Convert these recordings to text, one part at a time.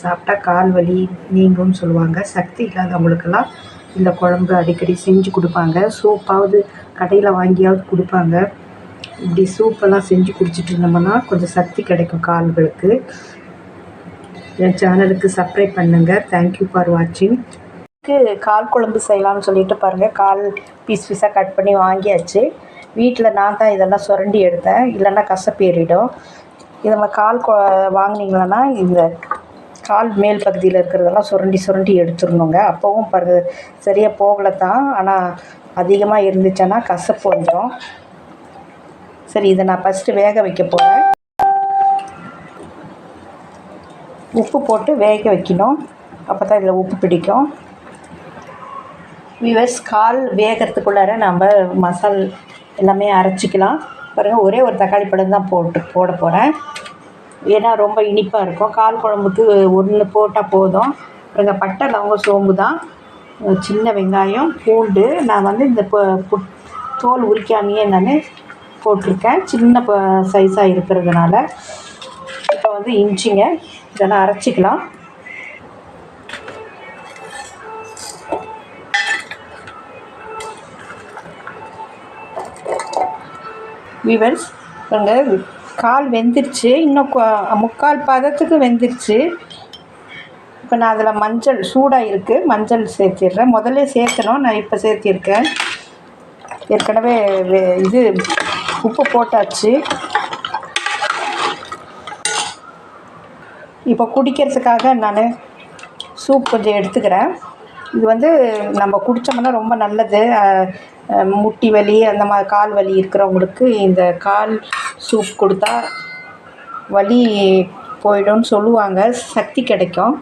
சாப்பிட்டா கால் வலி நீங்கும்னு சொல்லுவாங்க. சக்தி இல்லாதவங்களுக்கெல்லாம் இந்த குழம்பு அடிக்கடி செஞ்சு கொடுப்பாங்க. சூப்பாவது கடையில் வாங்கியாவது கொடுப்பாங்க. இப்படி சூப்பெல்லாம் செஞ்சு குடிச்சிட்டு இருந்தோம்னா கொஞ்சம் சக்தி கிடைக்கும் கால்களுக்கு. என் சேனலுக்கு சப்ஸ்கிரைப் பண்ணுங்கள் தேங்க்யூ ஃபார் வாட்சிங் கால் குழம்பு செய்யலாம்னு சொல்லிட்டு பாருங்கள் கால் பீஸ் பீஸாக கட் பண்ணி வாங்கியாச்சு. வீட்டில் நான் தான் இதெல்லாம் சுரண்டி எடுத்தேன். இல்லைன்னா கசப்பேறிடும் இதில் கால் கொ வாங்கினீங்களன்னா இந்த கால் மேல் பகுதியில் இருக்கிறதெல்லாம் சுரண்டி சுரண்டி எடுத்துடணுங்க. அப்போவும் பரு சரியாக போகலை தான் ஆனால் அதிகமாக இருந்துச்சுன்னா கசப்பு வந்துடும் சரி இதை நான் ஃபஸ்ட்டு வேக வைக்க போகிறேன் உப்பு போட்டு வேக வைக்கணும். அப்போ தான் இதில் உப்பு பிடிக்கும். விவஸ் கால் வேகிறதுக்குள்ளார நம்ம மசால் எல்லாமே அரைச்சிக்கலாம். பாருங்கள் ஒரே ஒரு தக்காளி பழம் தான் போட்டு போட போகிறேன் ஏன்னா ரொம்ப இனிப்பாக இருக்கும். கால் குழம்புக்கு ஒன்று போட்டால் போதும். எங்கள் பட்டை லவங்க சோம்பு தான். சின்ன வெங்காயம் பூண்டு. நான் வந்து இந்த புட்- தோல் உரிக்காமையே நான் போட்டிருக்கேன். சின்ன சைஸாக இருக்கிறதுனால. இப்போ வந்து இஞ்சிங்க. இதெல்லாம் அரைச்சிக்கலாம். விவர்ஸ் பாருங்க. கால் வெந்துருச்சு. இன்னும் கொ- முக்கால் பதத்துக்கு வெந்துருச்சு. இப்போ நான் அதில் மஞ்சள் சூடாக இருக்குது மஞ்சள் சேர்த்திடுறேன். முதல்ல சேர்த்தணும் நான் இப்போ சேர்த்திருக்கேன். ஏற்கனவே இது உப்பு போட்டாச்சு. இப்போ குடிக்கிறதுக்காக நான் சூப் கொஞ்சம் எடுத்துக்கிறேன். இது வந்து நம்ம குடித்தோம்னா ரொம்ப நல்லது. முட்டி வலி அந்த மாதிரி கால் வலி இருக்கிறவங்களுக்கு இந்த கால் சூப் கொடுத்தா வலி போயிடும்னு சொல்லுவாங்க. சக்தி கிடைக்கும்.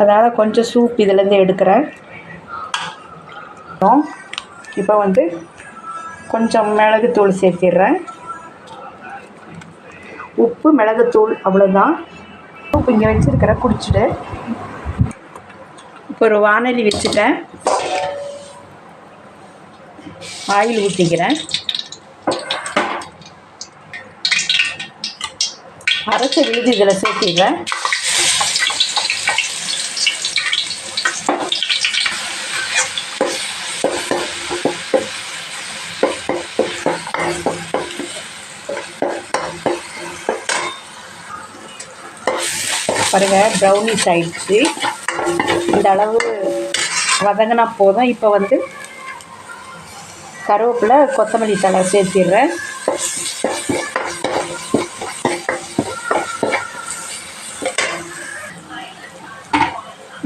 அதனால் கொஞ்சம் சூப் இதுலேருந்து எடுக்கிறேன். இப்போ வந்து கொஞ்சம் மிளகுத்தூள் சேர்த்திடுறேன். உப்பு மிளகுத்தூள் அவ்வளோதான் இப்போ இங்கே வச்சுருக்கிறேன் குடிச்சிடு. இப்போ ஒரு வானொலி வச்சுட்டேன். ஆயில் ஊற்றிக்கிறேன் அரைச்ச விழுது இதில் சேர்த்திடுறேன். பாருங்கள் ப்ரௌனிஸ் ஆயிடுச்சு இந்த அளவு வதங்கினா போதும். இப்போ வந்து கருவேப்பிலை கொத்தமல்லி தழை சேர்த்திடுறேன்.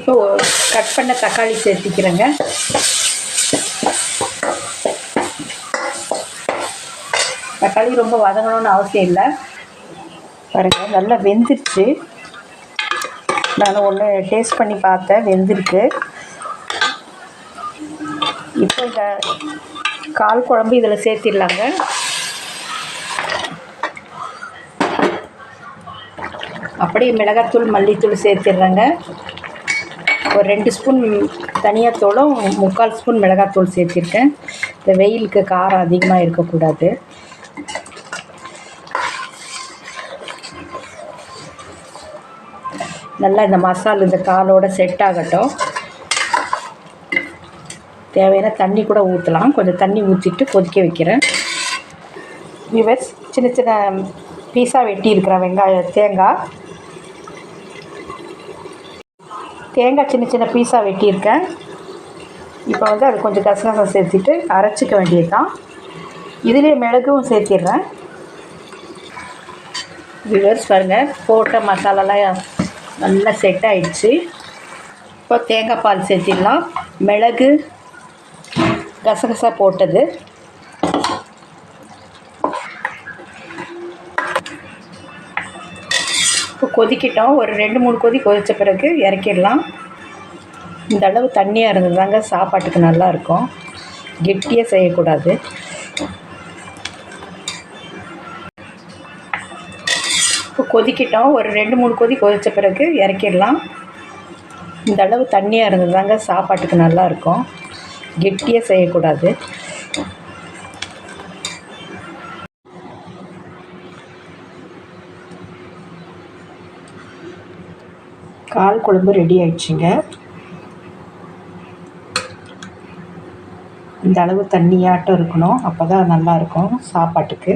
இப்போ கட் பண்ண தக்காளி சேர்த்திக்கிறேங்க. தக்காளி ரொம்ப வதங்கணும்னு அவசியம் இல்லை. பாருங்கள் நல்லா வெந்துடுச்சு நான் ஒன்று டேஸ்ட் பண்ணி பார்த்தேன் வெந்திருக்கு. இப்போ இந்த கால் குழம்பு இதில் சேர்த்திடலாங்க. அப்படியே மிளகாத்தூள் மல்லித்தூள் சேர்த்திடுறேங்க. ஒரு ரெண்டு ஸ்பூன் தனியாத்தூளும் முக்கால் ஸ்பூன் மிளகாத்தூள் சேர்த்திருக்கேன். இந்த வெயிலுக்கு காரம் அதிகமாக இருக்கக்கூடாது. நல்லா இந்த மசால் இந்த காலோட செட் ஆகட்டும். தேவையான தண்ணி கூட ஊற்றலாம் கொஞ்சம் தண்ணி ஊற்றிட்டு கொதிக்க வைக்கிறேன். விவர்ஸ் சின்ன சின்ன பீஸாக வெட்டி இருக்கிறேன் வெங்காய தேங்காய். தேங்காய் சின்ன சின்ன பீஸாக வெட்டியிருக்கேன். இப்போ வந்து அது கொஞ்சம் கசகசம் சேர்த்துட்டு அரைச்சிக்க வேண்டியது தான் இதுலேயே மிளகும் சேர்த்திடுறேன். விவர்ஸ் பாருங்கள் போட்ட மசாலாலாம் நல்லா செட் ஆயிடுச்சு. இப்போ தேங்காய் பால் சேர்த்திடலாம் மிளகு கசகசா போட்டது. இப்போ கொதிக்கிட்டோம். ஒரு ரெண்டு மூணு கொதி கொதித்த பிறகு இறக்கிடலாம். இந்த அளவு தண்ணியாக இருந்ததாங்க சாப்பாட்டுக்கு நல்லா இருக்கும். கெட்டியாக செய்யக்கூடாது. கொதிக்கிட்டோம். ஒரு ரெண்டு மூணு கொதி கொதித்த பிறகு இறக்கிடலாம். இந்த அளவு தண்ணியாக இருந்தது தாங்க சாப்பாட்டுக்கு நல்லாயிருக்கும். கெட்டியாக செய்யக்கூடாது. கால் குழம்பு ரெடி ஆயிடுச்சுங்க. இந்த அளவு தண்ணியாட்டம் இருக்கணும். அப்போ தான் நல்லாயிருக்கும் சாப்பாட்டுக்கு.